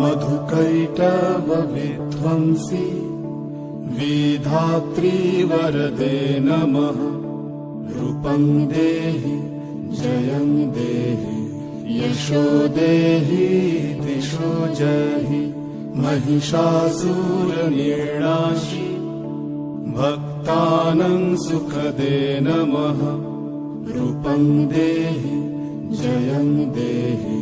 मधुकैटवविध्वंसी विधात्री वरदे नमः। रूपं देहि जयं देहि यशो देहि दिशो जहि महिषासुरनिर्णाशि भक्तानं सुखदे नमः। रूपं देहि जयं देहि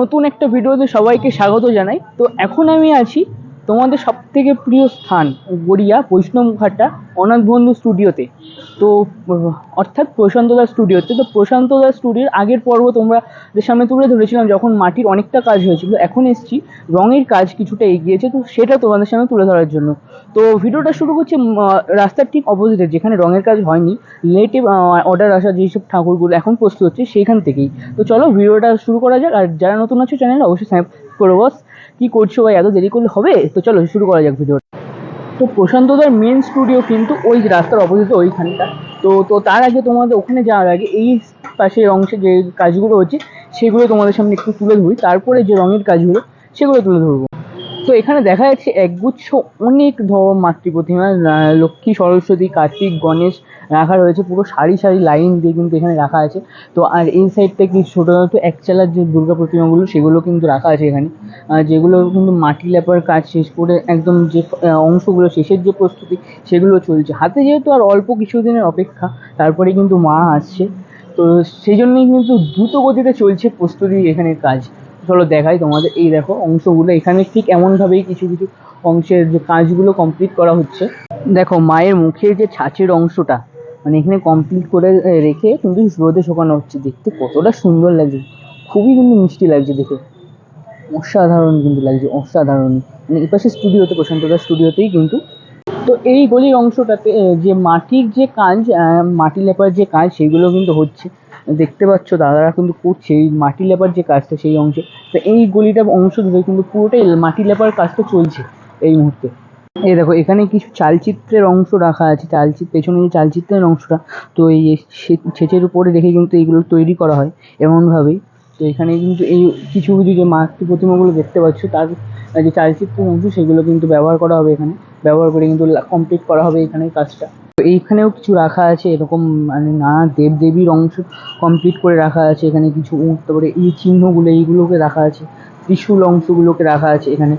নতুন একটা ভিডিওতে সবাইকে স্বাগত জানাই। তো এখন আমি আছি তোমাদের সব থেকে প্রিয় স্থান, গড়িয়া, বৈষ্ণব বৈষ্ণবঘাটা অনাথ বন্ধু স্টুডিওতে। তো, অর্থাৎ প্রশান্তদার স্টুডিওতে। তো প্রশান্তদার স্টুডিওর আগের পর্ব তোমরা যে সামনে তুলে ধরেছিলাম যখন মাটির অনেকটা কাজ হয়েছিল। এখন এসছি, রঙের কাজ কিছুটা এগিয়েছে, তো সেটা তোমাদের সামনে তুলে ধরার জন্য। তো ভিডিওটা শুরু করছে রাস্তার ঠিক অপোজিটে যেখানে রঙের কাজ হয়নি। লেটে অর্ডার আসা যেসব ঠাকুরগুলো এখন প্রস্তুত হচ্ছে সেইখান থেকেই। তো চলো ভিডিওটা শুরু করা যাক, আর যারা নতুন আছো চ্যানেল অবশ্যই সাবস্ক্রাইব করো বস কী করছ ভাই, এত দেরি করলে হবে? তো চলো শুরু করা যাক ভিডিওটা। তো প্রশান্তদার মেন স্টুডিও কিন্তু ওই রাস্তার অপোজিটে ওইখানটা। তো তো তার আগে তোমাদের ওখানে যাওয়ার আগে এই পাশের অংশে যে কাজগুলো হচ্ছে, সেগুলো তোমাদের সামনে একটু তুলে ধরি। তারপরে যে রঙের কাজগুলো, সেগুলো তুলে ধরবো। তো এখানে দেখা যাচ্ছে একগুচ্ছ অনেক ধর মাতৃ প্রতিমা লক্ষ্মী, সরস্বতী, কার্তিক, গণেশ রাখা রয়েছে। পুরো সারি সারি লাইন দিয়ে কিন্তু এখানে রাখা আছে। তো আর এই সাইডটা কি ছোটো ছোটো একচালার যে দুর্গা প্রতিমাগুলো, সেগুলো কিন্তু রাখা আছে এখানে। যেগুলো কিন্তু মাটি লেপার কাজ শেষ করে একদম যে অংশগুলো, শেষের যে প্রস্তুতি, সেগুলো চলছে। হাতে যেহেতু আর অল্প কিছুদিনের অপেক্ষা, তারপরে কিন্তু মা আসছে। তো সেই জন্যই কিন্তু দ্রুত গতিতে চলছে প্রস্তুতি এখানে কাজ। চলো দেখাই তোমাদের। এই দেখো অংশগুলো। এখানে ঠিক এমনভাবেই কিছু কিছু অংশের যে কাজগুলো কমপ্লিট করা হচ্ছে। দেখো, মায়ের মুখের যে ছাঁচের অংশটা মানে এখানে কমপ্লিট করে রেখে কিন্তু রোদে শুকানো হচ্ছে। দেখতে কতটা সুন্দর লাগছে। খুবই কিন্তু মিষ্টি লাগছে দেখে। অসাধারণ কিন্তু লাগছে, অসাধারণ। মানে এপাশে স্টুডিওতে প্রশান্তদার স্টুডিওতেই কিন্তু। তো এই গলির অংশটাতে যে মাটির যে কাজ মাটি লেপার যে কাজ, সেগুলো কিন্তু হচ্ছে। দেখতে পাচ্ছ দাদারা কিন্তু করছে, এই মাটি লেপার যে কাজটা সেই অংশে, তো এই গলিটার অংশ ধরে কিন্তু পুরোটাই মাটি লেপার কাজটা চলছে এই মুহূর্তে। এই দেখো, এখানে কিছু চালচিত্রের অংশ রাখা আছে চালচিত্র পেছনে যে চালচিত্রের অংশটা, তো এই ছেঁচের উপরে রেখে কিন্তু এইগুলো তৈরি করা হয় এমনভাবেই। তো এখানে কিন্তু এই কিছু কিছু যে মাতৃ প্রতিমাগুলো দেখতে পাচ্ছ, তার যে চালচিত্রের অংশ সেগুলো কিন্তু ব্যবহার করা হবে এখানে। ব্যবহার করে কিন্তু কমপ্লিট করা হবে এখানে কাজটা। এইখানেও কিছু রাখা আছে, এরকম মানে নানা দেবদেবীর অংশ কমপ্লিট করে রাখা আছে, এখানে কিছু উট, তারপরে এই চিহ্নগুলো, এইগুলোকে রাখা আছে, ত্রিশূল অংশগুলোকে রাখা আছে এখানে।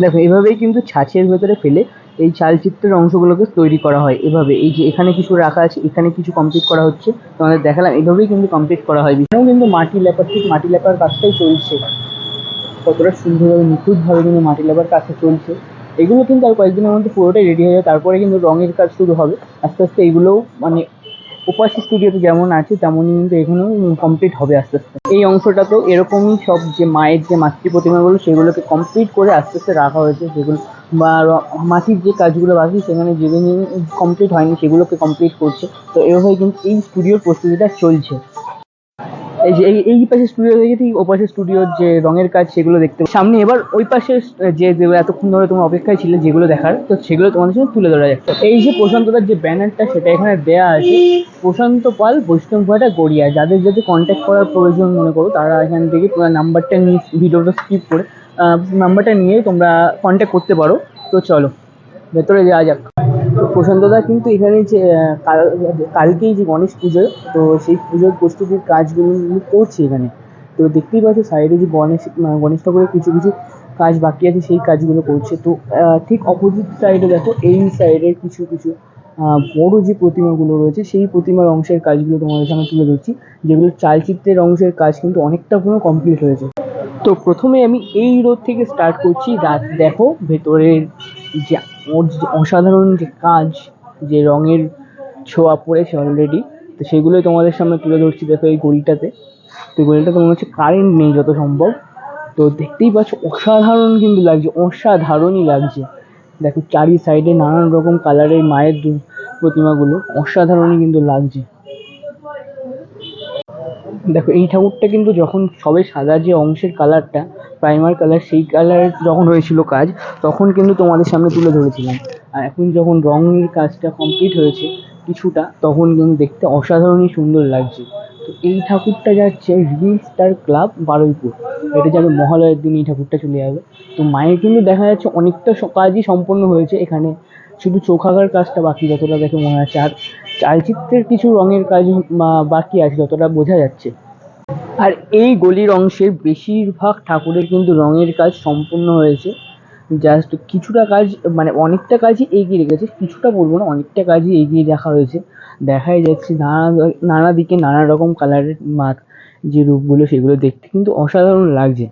দেখো, এভাবেই কিন্তু ছাঁচের ভেতরে ফেলে এই চালচিত্রের অংশগুলোকে তৈরি করা হয়। এভাবে এই যে এখানে কিছু রাখা আছে, এখানে কিছু কমপ্লিট করা হচ্ছে। তোমাদের দেখালাম, এভাবেই কিন্তু কমপ্লিট করা হয়। এখানেও কিন্তু মাটি লেপার, ঠিক মাটি লেপার কাজটাই চলছে। কতটা সুন্দরভাবে নিখুঁতভাবে কিন্তু মাটি লেপার কাজটা চলছে। এগুলো কিন্তু আর কয়েকদিনের মধ্যে পুরোটাই রেডি হয়ে যাবে। তারপরে কিন্তু রঙের কাজ শুরু হবে। আস্তে আস্তে এগুলোও মানে উপাসী স্টুডিওতে যেমন আছে, তেমনই কিন্তু এখানেও কমপ্লিট হবে আস্তে আস্তে। এই অংশটা তো এরকমই সব যে মায়ের যে মাতৃ প্রতিমাগুলো সেগুলোকে কমপ্লিট করে আস্তে আস্তে রাখা হয়েছে। সেগুলো বা মাটির যে কাজগুলো বাকি, সেখানে যেগুলো কমপ্লিট হয়নি, সেগুলোকে কমপ্লিট করছে। তো এভাবেই কিন্তু এই স্টুডিওর প্রস্তুতিটা চলছে। এই যে, এই পাশে স্টুডিও দেখে ঠিক ও পাশে স্টুডিওর যে রঙের কাজ সেগুলো দেখতে সামনে এবার ওই পাশে যে এতক্ষণ ধরে তোমার অপেক্ষায় ছিল যেগুলো দেখার, তো সেগুলো তোমাদের সাথে তুলে ধরা যাচ্ছে এই যে প্রশান্তদার যে ব্যানারটা, সেটা এখানে দেয়া আছে, প্রশান্ত পাল বৈষ্ণবঘাটা গড়িয়া। যাদের যদি কন্ট্যাক্ট করার প্রয়োজন মনে করো, তারা এখান থেকে তোমার নাম্বারটা নিয়ে ভিডিওটা স্কিপ করে নাম্বারটা নিয়ে তোমরা কন্ট্যাক্ট করতে পারো। তো চলো, ভেতরে যাওয়া যাক। প্রশান্তদা কিন্তু এখানে যে কাল- কালকেই যে গণেশ পুজো, তো সেই পুজোর প্রস্তুতির কাজগুলো করছে এখানে। তো দেখতেই পাচ্ছ, সাইডে যে গণেশ গণেশ ঠাকুরের কিছু কিছু কাজ বাকি আছে, সেই কাজগুলো করছে। তো ঠিক অপোজিট সাইডে দেখো, এই সাইডের কিছু কিছু বড় যে প্রতিমাগুলো রয়েছে, সেই প্রতিমার অংশের কাজগুলো তোমাদের সামনে তুলে ধরছি, যেগুলো চালচিত্রের অংশের কাজ কিন্তু অনেকটা পুরো কমপ্লিট হয়েছে। তো প্রথমে আমি এই রোড থেকে স্টার্ট করছি, রাত দেখো, ভেতরের যে ওর যে অসাধারণ যে কাজ, যে রঙের ছোঁয়া পড়েছে অলরেডি তো সেগুলোই তোমাদের সামনে তুলে ধরছি দেখো এই গলিটাতে। তো গলিটা গলিটাতে মনে হচ্ছে কারেন্ট নেই যত সম্ভব। তো দেখতেই পাচ্ছ অসাধারণ কিন্তু লাগছে, অসাধারণই লাগছে। দেখো চারি সাইডে নানান রকম কালারের মায়ের প্রতিমাগুলো অসাধারণই কিন্তু লাগছে। দেখো, এই ঠাকুরটা কিন্তু যখন সবে সাদা যে অংশের কালারটা প্রাইমার কালার সেই কালার যখন হয়েছিল কাজ, তখন কিন্তু তোমাদের সামনে তুলে ধরেছিলাম। আর এখন যখন রঙের কাজটা কমপ্লিট হয়েছে কিছুটা, তখন কিন্তু দেখতে অসাধারণই সুন্দর লাগছে। তো এই ঠাকুরটা যাচ্ছে রিল স্টার ক্লাব বারুইপুর। এটা যাবে মহালয়ের দিন এই ঠাকুরটা চলে যাবে। তো মায়ের কিন্তু দেখা যাচ্ছে অনেকটা কাজই সম্পন্ন হয়েছে এখানে। শুধু চোখ আঁকার কাজটা বাকি, যতটা দেখে মনে হচ্ছে আর চালচিত্রের কিছু রঙের কাজ বাকি আছে, যতটা বোঝা যাচ্ছে। আর এই গলির অংশের বেশিরভাগ ঠাকুরের কিন্তু রঙের কাজ সম্পূর্ণ হয়েছে। জাস্ট কিছুটা কাজ মানে অনেকটা কাজই এগিয়ে রেখেছে, কিছুটা বলব না, অনেকটা কাজই এগিয়ে রাখা হয়েছে। দেখাই যাচ্ছে নানা নানা দিকে নানা রকম কালারের মাছ যে রূপগুলো, সেগুলো দেখতে কিন্তু অসাধারণ লাগছে।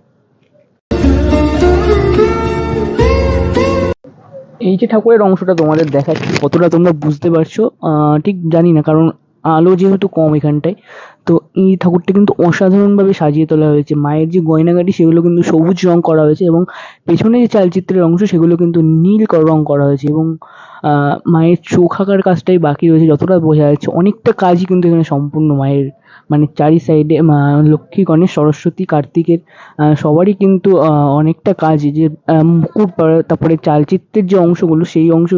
এই যে ঠাকুরের অংশটা তোমাদের দেখাচ্ছি, কতটা তোমরা বুঝতে পারছ ঠিক জানি না, কারণ আলো যেহেতু কম এখানটায়, তো এই ঠাকুরটা কিন্তু অসাধারণভাবে সাজিয়ে তোলা হয়েছে। মায়ের যে গয়নাগাটি, সেগুলো কিন্তু সবুজ রং করা হয়েছে এবং পেছনে যে চালচিত্রের অংশ, সেগুলো কিন্তু নীল রং করা হয়েছে এবং মায়ের চোখ আঁকার কাজটাই বাকি রয়েছে, যতটা বোঝা যাচ্ছে। অনেকটা কাজই কিন্তু এখানে সম্পূর্ণ মায়ের মানে চারি সাইডে লক্ষ্মী, গণেশ, সরস্বতী, কার্তিকের সবারই কিন্তু অনেকটা কাজ যে মুকুট পরা- তারপরে চালচিত্রের যে অংশগুলো, সেই অংশ,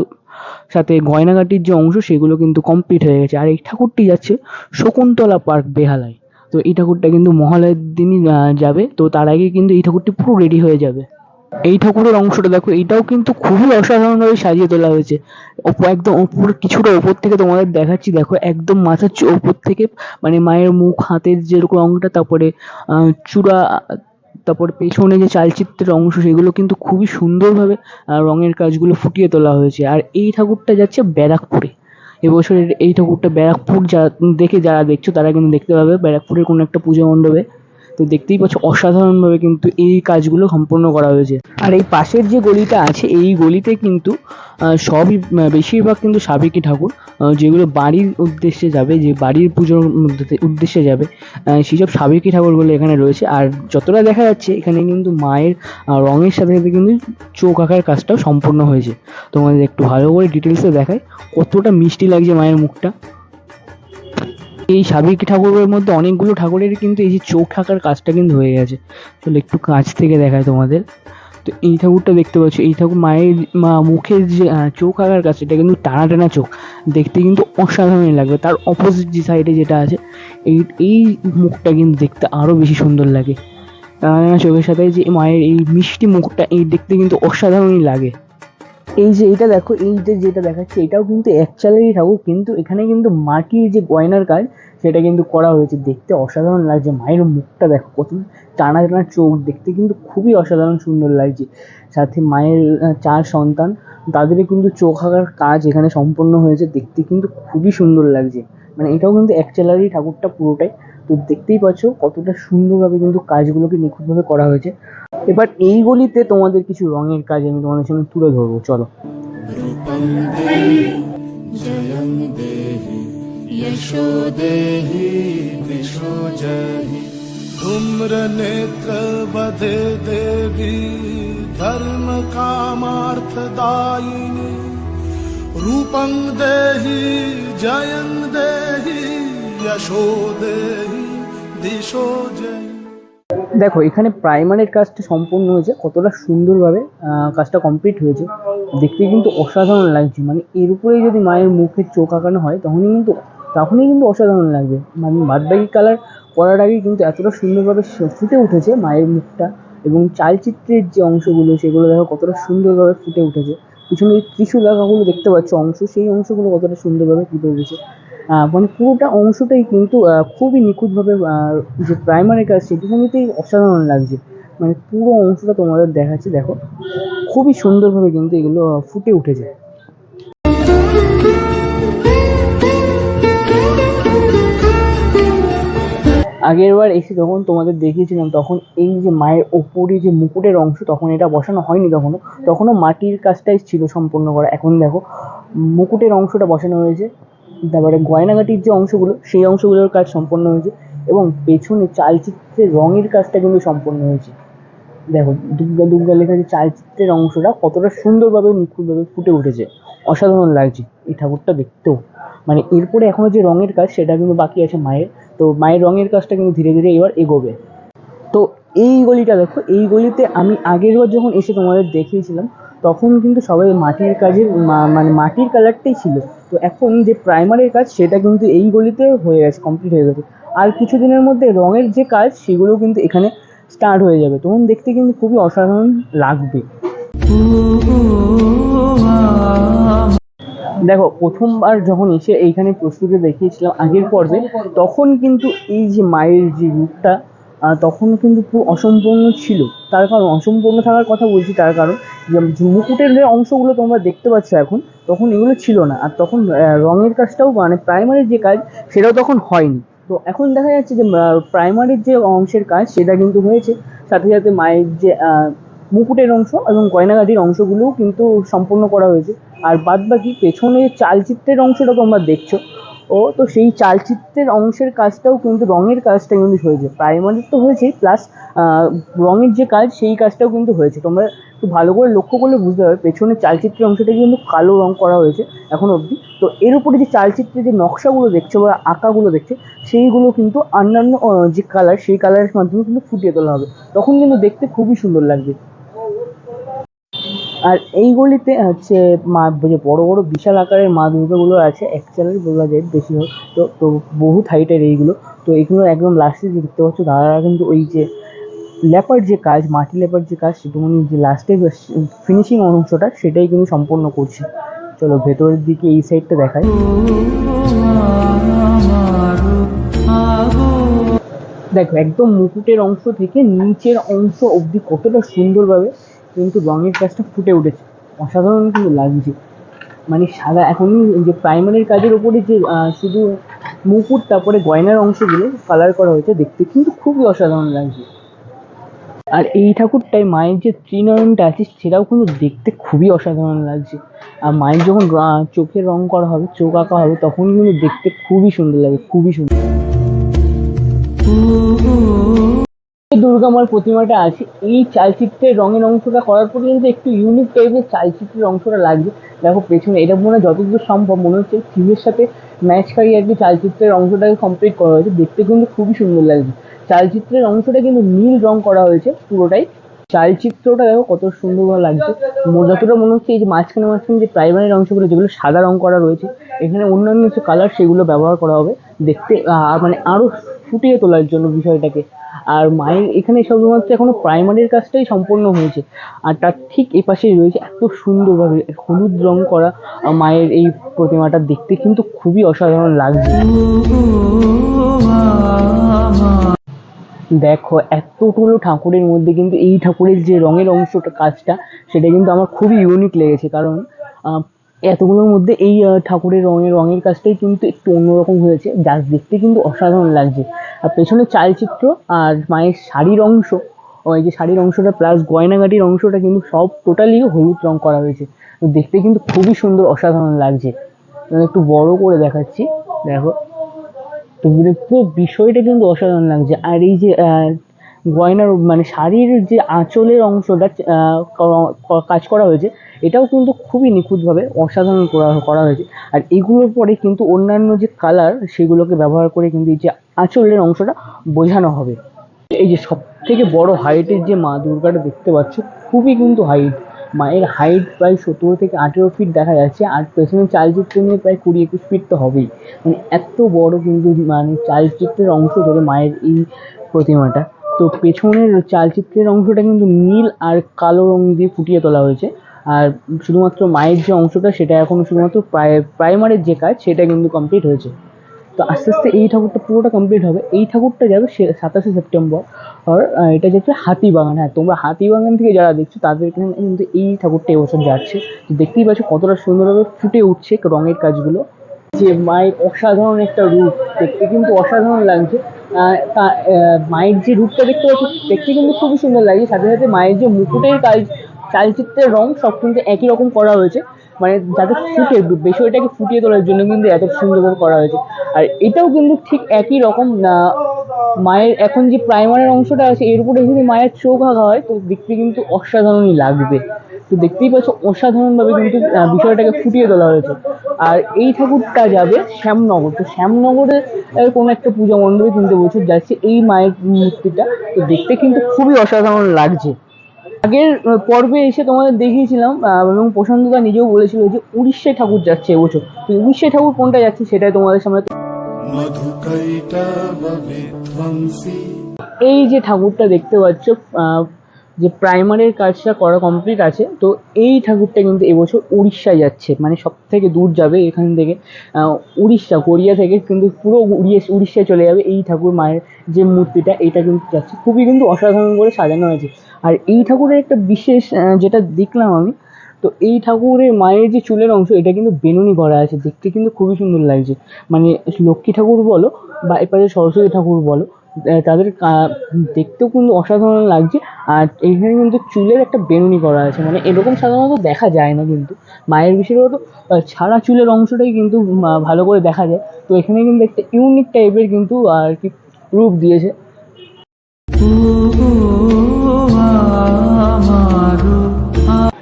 সাথে গয়নাগাটির যে অংশ, সেগুলো কিন্তু কমপ্লিট হয়ে গেছে। আর এই ঠাকুরটি যাচ্ছে শকুন্তলা পার্ক বেহালায়। তো এই ঠাকুরটা কিন্তু মহালয়ের দিনই যাবে। তো তার আগে কিন্তু এই ঠাকুরটি পুরো রেডি হয়ে যাবে। এই ঠাকুরের অংশটা দেখো এইটাও কিন্তু খুবই অসাধারণভাবে সাজিয়ে তোলা হয়েছে। একদম ওপর, কিছুটা ওপর থেকে তোমাদের দেখাচ্ছি, দেখো একদম মাথার ওপর থেকে মানে মায়ের মুখ, হাতের যেরকম রংটা, তারপরে চূড়া, তারপর পেছনে যে চালচিত্রের অংশ, সেগুলো কিন্তু খুবই সুন্দরভাবে রঙের কাজগুলো ফুটিয়ে তোলা হয়েছে। আর এই ঠাকুরটা যাচ্ছে ব্যারাকপুরে। এবছরের এই ঠাকুরটা ব্যারাকপুর যা, দেখে যারা দেখছ, তারা কিন্তু দেখতে পাবে ব্যারাকপুরের কোনো একটা পুজো মণ্ডপে। তো দেখতেই পাচ্ছ, অসাধারণভাবে কিন্তু এই কাজগুলো সম্পন্ন করা হয়েছে। আর এই পাশের যে গলিটা আছে, এই গলিতে কিন্তু সবই বেশিরভাগ কিন্তু সাবেকি ঠাকুর যেগুলো বাড়ির উদ্দেশ্যে যাবে, যে বাড়ির পুজোর উদ্দেশ্যে যাবে সেসব সাবেকি ঠাকুরগুলো এখানে রয়েছে। আর যতটা দেখা যাচ্ছে, এখানে কিন্তু মায়ের রঙের সাথে সাথে কিন্তু চোখ আঁকার কাজটাও সম্পূর্ণ হয়েছে। তোমাদের একটু ভালো করে ডিটেলসে দেখায় কতটা মিষ্টি লাগছে মায়ের মুখটা। এই সাবেকি ঠাকুরের মধ্যে অনেকগুলো ঠাকুরের কিন্তু এই যে চোখ আঁকার কাজটা কিন্তু হয়ে গেছে। তাহলে একটু কাছ থেকে দেখায় তোমাদের। তো এই ঠাকুরটা দেখতে পাচ্ছ, এই ঠাকুর মায়ের, মা মুখের যে চোখ আঁকার কাজ এটা কিন্তু টানা টানা চোখ। দেখতে কিন্তু অসাধারণ লাগবে। তার অপোজিট যে সাইডে যেটা আছে, এই এই মুখটা কিন্তু দেখতে আরও বেশি সুন্দর লাগে। টানা টানা চোখের সাথে যে মায়ের এই মিষ্টি মুখটা, এই দেখতে কিন্তু অসাধারণই লাগে। এই যে এটা দেখো, এই যে যেটা দেখাচ্ছে, এটাও কিন্তু এক চালেরই ঠাকুর, কিন্তু এখানে কিন্তু মাটির যে গয়নার কাজ, সেটা কিন্তু করা হয়েছে। দেখতে অসাধারণ লাগছে। মায়ের মুখটা দেখো, কত টানা টানা চোখ, দেখতে কিন্তু খুবই অসাধারণ সুন্দর লাগছে। সাথে মায়ের চার সন্তান, তাদেরও কিন্তু চোখ আঁকার কাজ এখানে সম্পন্ন হয়েছে। দেখতে কিন্তু খুবই সুন্দর লাগছে। মানে এটাও কিন্তু এক ঠাকুরটা পুরোটাই। তো দেখতেই পাচ্ছ কতটা সুন্দরভাবে কিন্তু কাজগুলোকে নিখুঁতভাবে করা হয়েছে। এবার এই গলিতে তোমাদের কিছু রঙের কাজ আমি তোমাদের সামনে তুলে ধরবো চলো रूपं देहि जयं देहि यशो देहि दिशो जहि धूम्रनेत्र वधे देवी धर्म कामार्थदायिनी रूपं देहि जयं देहि यशो देहि दिशो जहि দেখো, এখানে প্রাইমারের কাজটা সম্পূর্ণ হয়েছে, কতটা সুন্দরভাবে কাজটা কমপ্লিট হয়েছে। দেখতে কিন্তু অসাধারণ লাগছে মানে এর উপরেই যদি মায়ের মুখের চোখ আঁকানো হয়, তখনই কিন্তু তখনই কিন্তু অসাধারণ লাগবে। মানে বাদবাকি কালার করার আগেই কিন্তু এতটা সুন্দরভাবে ফুটে উঠেছে মায়ের মুখটা, এবং চালচিত্রের যে অংশগুলো, সেগুলো দেখো কতটা সুন্দরভাবে ফুটে উঠেছে। পিছনে যে আঁকাগুলো দেখতে পাচ্ছ অংশ, সেই অংশগুলো কতটা সুন্দরভাবে ফুটে উঠেছে। মানে পুরোটা অংশটাই কিন্তু খুবই নিখুঁতভাবে যে প্রাইমারি কাজ সেটি সঙ্গেতেই অসাধারণ লাগছে। মানে পুরো অংশটা তোমাদের দেখাচ্ছি, দেখো। খুবই সুন্দরভাবে কিন্তু এগুলো ফুটে উঠেছে। আগের বার এসে যখন তোমাদের দেখিয়েছিলাম, তখন এই যে মায়ের ওপরে যে মুকুটের অংশ, তখন এটা বসানো হয়নি তখনও তখনও মাটির কাজটাই ছিল সম্পূর্ণ করা। এখন দেখো, মুকুটের অংশটা বসানো হয়েছে। তারপরে গয়নাগাটির যে অংশগুলো, সেই অংশগুলোর কাজ সম্পন্ন হয়েছে এবং পেছনে চালচিত্রের রঙের কাজটা কিন্তু সম্পন্ন হয়েছে। দেখো, দুর্গা দুর্গা লেখা যে চালচিত্রের অংশটা কতটা সুন্দরভাবে নিখুঁতভাবে ফুটে উঠেছে। অসাধারণ লাগছে এই ঠাকুরটা দেখতেও। মানে এরপরে এখনও যে রঙের কাজ সেটা কিন্তু বাকি আছে মায়ের তো মায়ের রঙের কাজটা কিন্তু ধীরে ধীরে এবার এগোবে তো এই গলিটা দেখো এই গলিতে আমি আগের বার যখন এসে তোমাদের দেখিয়েছিলাম তখন কিন্তু সবাই মাটির কাজের মানে মাটির কালারটাই ছিল তো এখন যে প্রাইমারির কাজ সেটা কিন্তু এই গলিতে হয়ে গেছে কমপ্লিট হয়ে গেছে আর কিছুদিনের মধ্যে রঙের যে কাজ সেগুলো কিন্তু এখানে স্টার্ট হয়ে যাবে তখন দেখতে কিন্তু খুবই অসাধারণ লাগবে দেখো, প্রথমবার যখন এসে এইখানে প্রস্তুতি দেখিয়েছিলাম আগের পর্বে, তখন কিন্তু এই যে মায়ের যে রূপটা তখন কিন্তু পুরো অসম্পূর্ণ ছিল। তার কারণ, অসম্পূর্ণ থাকার কথা বলছি তার কারণ, যে মুকুটের যে অংশগুলো তোমরা দেখতে পাচ্ছ এখন, তখন এগুলো ছিল না। আর তখন রঙের কাজটাও মানে প্রাইমারির যে কাজ, সেটাও তখন হয়নি। তো এখন দেখা যাচ্ছে যে প্রাইমারির যে অংশের কাজ, সেটা কিন্তু হয়েছে। সাথে সাথে মায়ের যে মুকুটের অংশ এবং গয়নাগাটির অংশগুলোও কিন্তু সম্পূর্ণ করা হয়েছে। আর বাদ বাকি পেছনে চালচিত্রের অংশটা তোমরা দেখছ। ও, তো সেই চালচিত্রের অংশের কাজটাও কিন্তু রঙের কাজটা কিন্তু হয়েছে। প্রাইমারির তো হয়েছেই প্লাস রঙের যে কাজ, সেই কাজটাও কিন্তু হয়েছে। তোমরা একটু ভালো করে লক্ষ্য করলে বুঝতে পারবে পেছনে চালচিত্রের অংশটা কিন্তু কালো রং করা হয়েছে এখন অবধি। তো এর উপরে যে চালচিত্রের যে নকশাগুলো দেখছ বা আঁকাগুলো দেখছ, সেইগুলো কিন্তু অন্যান্য যে কালার সেই কালারের মাধ্যমে কিন্তু ফুটিয়ে তোলা হবে। তখন কিন্তু দেখতে খুবই সুন্দর লাগবে। আর এই গলিতে হচ্ছে মা, যে বড় বড় বিশাল আকারের মা দুর্গাগুলো আছে অ্যাকচুয়ালি বলা যায় বেশি হোক তো তো বহুত হাইটের এইগুলো। তো এগুলো একদম লাস্টে যে দেখতে পাচ্ছ, দাদারা কিন্তু ওই যে লেপার যে কাজ, মাটি লেপার যে কাজ সেটুকুনি যে লাস্টে ফিনিশিং অংশটা, সেটাই কিন্তু সম্পন্ন করছে। চলো ভেতরের দিকে এই সাইডটা দেখায় দেখো, একদম মুকুটের অংশ থেকে নিচের অংশ অবধি কতটা সুন্দরভাবে কিন্তু রঙের কাজটা ফুটে উঠেছে। অসাধারণ কিন্তু লাগছে। মানে সাদা এখন যে প্রাইমারির কাজের ওপরে যে শুধু মুকুট, তারপরে গয়নার অংশগুলো কালার করা হয়েছে দেখতে কিন্তু খুবই অসাধারণ লাগছে। আর এই ঠাকুরটায় মায়ের যে ত্রিনয়নটা আছে, সেটাও কিন্তু দেখতে খুবই অসাধারণ লাগছে। আর মায়ের যখন চোখের রং করা হবে, চোখ আঁকা হবে তখন কিন্তু দেখতে খুবই সুন্দর লাগে, খুবই সুন্দর। দুর্গা মার প্রতিমাটা আছে। এই চালচিত্রের রঙের অংশটা করার পরে কিন্তু একটু ইউনিক টাইপের চালচিত্রের অংশটা লাগবে। দেখো, পেছনে এটা মনে হয় যতদূর সম্ভব মনে হচ্ছে থিমের সাথে ম্যাচকারী আর কি চালচিত্রের অংশটাকে কমপ্লিট করা হয়েছে। দেখতে কিন্তু খুবই সুন্দর লাগছে। চালচিত্রের অংশটা কিন্তু নীল রং করা হয়েছে পুরোটাই। চালচিত্রটা দেখো কত সুন্দরভাবে লাগছে। যতটা মনে হচ্ছে এই যে মাঝখানে মাঝখানে যে প্রাইমারির অংশগুলো, যেগুলো সাদা রং করা রয়েছে, এখানে অন্যান্য যে কালার সেগুলো ব্যবহার করা হবে। দেখতে মানে আরও ফুটিয়ে তোলার জন্য বিষয়টাকে। আর মায়ের এখানে শুধুমাত্র এখনও প্রাইমারির কাজটাই সম্পূর্ণ হয়েছে। আর তার ঠিক এই পাশেই রয়েছে এত সুন্দরভাবে হলুদ রং করা মায়ের এই প্রতিমাটা দেখতে কিন্তু খুবই অসাধারণ লাগছে। দেখো, এতগুলো ঠাকুরের মধ্যে কিন্তু এই ঠাকুরের যে রঙের অংশটা, কাজটা, সেটা কিন্তু আমার খুবই ইউনিক লেগেছে। কারণ এতগুলোর মধ্যে এই ঠাকুরের রঙের রঙের কাজটাই কিন্তু একটু অন্যরকম হয়েছে, যা দেখতে কিন্তু অসাধারণ লাগছে। আর পেছনে চালচিত্র আর মায়ের শাড়ির অংশ ওই যে শাড়ির অংশটা প্লাস গয়নাগাটির অংশটা কিন্তু সব টোটালি হলুদ রং করা হয়েছে। দেখতে কিন্তু খুবই সুন্দর, অসাধারণ লাগছে। একটু বড় করে দেখাচ্ছি, দেখো। তো মানে পুরো বিষয়টা কিন্তু অসাধারণ লাগছে। আর এই যে গয়নার মানে শাড়ির যে আঁচলের অংশটা কাজ করা হয়েছে এটাও কিন্তু খুবই নিখুঁতভাবে অসাধারণ করা করা হয়েছে। আর এগুলোর পরে কিন্তু অন্যান্য যে কালার সেগুলোকে ব্যবহার করে কিন্তু এই যে আঁচলের অংশটা বোঝানো হবে। এই যে সব থেকে বড় হাইটের যে মা দুর্গাটা দেখতে পাচ্ছ, খুবই কিন্তু হাইট মায়ের হাইট প্রায় সতেরো থেকে আঠেরো ফিট দেখা যাচ্ছে, আর পেছনে চালচিত্র নিয়ে প্রায় কুড়ি একুশ ফিট তো হবেই। মানে এত বড় কিন্তু মানে চালচিত্রের অংশ ধরে মায়ের এই প্রতিমাটা। তো পেছনের চালচিত্রের অংশটা কিন্তু নীল আর কালো রং দিয়ে ফুটিয়ে তোলা হয়েছে। আর শুধুমাত্র মায়ের যে অংশটা, সেটা এখন শুধুমাত্র প্রায় প্রাইমারের যে কাজ, সেটা কিন্তু কমপ্লিট হয়েছে। তো আস্তে আস্তে এই ঠাকুরটা পুরোটা কমপ্লিট হবে। এই ঠাকুরটা যাবে সে- সাতাশে সেপ্টেম্বর, আর এটা যাচ্ছে হাতিবাগান। হ্যাঁ তোমরা হাতিবাগান থেকে যারা দেখছ, তাদের এখানে কিন্তু এই ঠাকুরটা এবছর যাচ্ছে। তো দেখতেই পাচ্ছ কতটা সুন্দরভাবে ফুটে উঠছে রঙের কাজগুলো। যে মায়ের অসাধারণ একটা রূপ, দেখতে কিন্তু অসাধারণ লাগছে। তা- মায়ের যে রূপটা দেখতে পাচ্ছি, দেখতে কিন্তু খুবই সুন্দর লাগে সাথে সাথে মায়ের যে মুকুটের কাজ চালচিত্রের রং সব কিন্তু একই রকম করা হয়েছে। মানে যাতে ফুটে, বিষয়টাকে ফুটিয়ে তোলার জন্য কিন্তু এত সুন্দরভাবে করা হয়েছে। আর এটাও কিন্তু ঠিক একই রকম মায়ের এখন যে প্রাইমারের অংশটা আছে, এর উপরে যদি মায়ের চোখ আঁকা হয়, তো দেখতে কিন্তু অসাধারণই লাগবে। তো দেখতেই পাচ্ছ, অসাধারণভাবে কিন্তু বিষয়টাকে ফুটিয়ে তোলা হয়েছে। আর এই ঠাকুরটা যাবে শ্যামনগর। তো শ্যামনগরের কোনো একটা পূজা মণ্ডপে কিন্তু বছর যাচ্ছে এই মায়ের মূর্তিটা। তো দেখতে কিন্তু খুবই অসাধারণ লাগছে। আগের পর্বে এসে তোমাদের দেখিয়েছিলাম এবং প্রশান্তদা নিজেও বলেছিল যে উড়িষ্যায় ঠাকুর যাচ্ছে এবছর। তো উড়িষ্যায় ঠাকুর কোনটা যাচ্ছে সেটাই তোমাদের সামনে এই যে ঠাকুরটা দেখতে পাচ্ছ যে প্রাইমারির কাজটা করা কমপ্লিট আছে, তো এই ঠাকুরটা কিন্তু এবছর উড়িষ্যায় যাচ্ছে। মানে সব থেকে দূর যাবে এখান থেকে উড়িষ্যা কোরিয়া থেকে কিন্তু পুরো উড়িয়ে, উড়িষ্যায় চলে যাবে এই ঠাকুর মায়ের যে মূর্তিটা, এটা কিন্তু যাচ্ছে। খুবই কিন্তু অসাধারণ করে সাজানো হয়েছে। আর এই ঠাকুরের একটা বিশেষ যেটা দেখলাম আমি, তো এই ঠাকুরের মায়ের যে চুলের অংশ, এটা কিন্তু বেনুনি করা আছে। দেখতে কিন্তু খুবই সুন্দর লাগছে। মানে লক্ষ্মী ঠাকুর বলো বা এপারে সরস্বতী ঠাকুর বলো তাদের দেখতেও কিন্তু অসাধারণ লাগছে। আর এখানে কিন্তু চুলের একটা বেনুনি করা আছে। মানে এরকম সাধারণত দেখা যায় না কিন্তু। মায়ের বিশেষত ছাড়া চুলের অংশটাই কিন্তু ভালো করে দেখা যায়। তো এখানে কিন্তু একটা ইউনিক টাইপের কিন্তু, আর কি, রূপ দিয়েছে।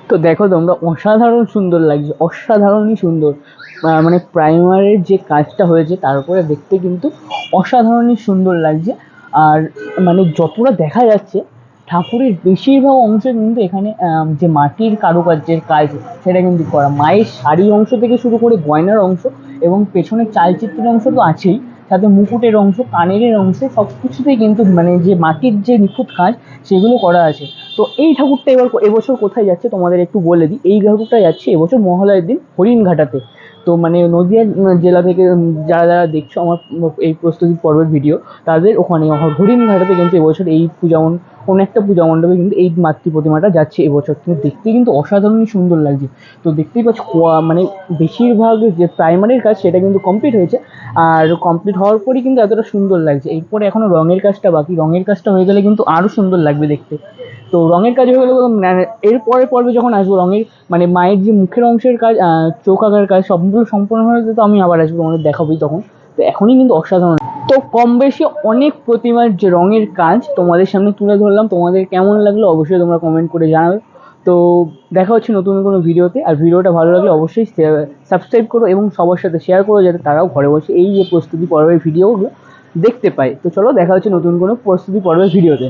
তো দেখো তোমরা অসাধারণ সুন্দর লাগছে, অসাধারণই সুন্দর। মানে প্রাইমারের যে কাজটা হয়েছে তারপরে দেখতে কিন্তু অসাধারণই সুন্দর লাগছে। আর মানে যতটা দেখা যাচ্ছে, ঠাকুরের বেশিরভাগ অংশ কিন্তু এখানে যে মাটির কারুকার্যের কাজ, সেটা কিন্তু করা। মায়ের শাড়ি অংশ থেকে শুরু করে গয়নার অংশ এবং পেছনের চালচিত্রের অংশ তো আছেই, সাথে মুকুটের অংশ কানের অংশ সব কিছুতেই কিন্তু মানে যে মাটির যে নিখুঁত কাজ, সেগুলো করা আছে। তো এই ঠাকুরটা এবার এবছর কোথায় যাচ্ছে তোমাদের একটু বলে দিই। এই ঠাকুরটা যাচ্ছে এবছর মহালয়ের দিন হরিণঘাটাতে। তো মানে নদিয়া জেলা থেকে যারা যারা দেখছ আমার এই প্রস্তুতি পর্বের ভিডিও তাদের ওখানে হরিণঘাটাতে কিন্তু এবছর এই পূজা কোনো একটা পূজা মণ্ডপে কিন্তু এই মাতৃ প্রতিমাটা যাচ্ছে এবছর। কিন্তু দেখতে কিন্তু অসাধারণই সুন্দর লাগছে। তো দেখতেই পাচ্ছ মানে বেশিরভাগ যে প্রাইমারির কাজ সেটা কিন্তু কমপ্লিট হয়েছে। আর কমপ্লিট হওয়ার পরই কিন্তু এতটা সুন্দর লাগছে। এরপরে এখনও রঙের কাজটা বাকি। রঙের কাজটা হয়ে গেলে কিন্তু আরও সুন্দর লাগবে দেখতে। তো রঙের কাজ হয়ে গেলে এর পরের পর্বে যখন আসব, রঙের মানে মায়ের যে মুখের অংশের কাজ চোখ আঁকার কাজ, সবগুলো সম্পূর্ণ হয়ে তো আমি আবার আসব, তোমাদের দেখাবোই তখন। তো এখনই কিন্তু অসাধারণ। তো কম বেশি অনেক প্রতিমার যে রঙের কাজ তোমাদের সামনে তুলে ধরলাম, তোমাদের কেমন লাগল অবশ্যই তোমরা কমেন্ট করে জানাবে। তো দেখা হচ্ছে নতুন কোনো ভিডিওতে, আর ভিডিওটা ভালো লাগলে অবশ্যই সাবস্ক্রাইব করো এবং সবার সাথে শেয়ার করো যাতে তারাও ঘরে বসে এই যে প্রস্তুতি পর্বের ভিডিওগুলো দেখতে পায়। তো চলো দেখা হচ্ছে নতুন কোনো প্রস্তুতি পর্বের ভিডিওতে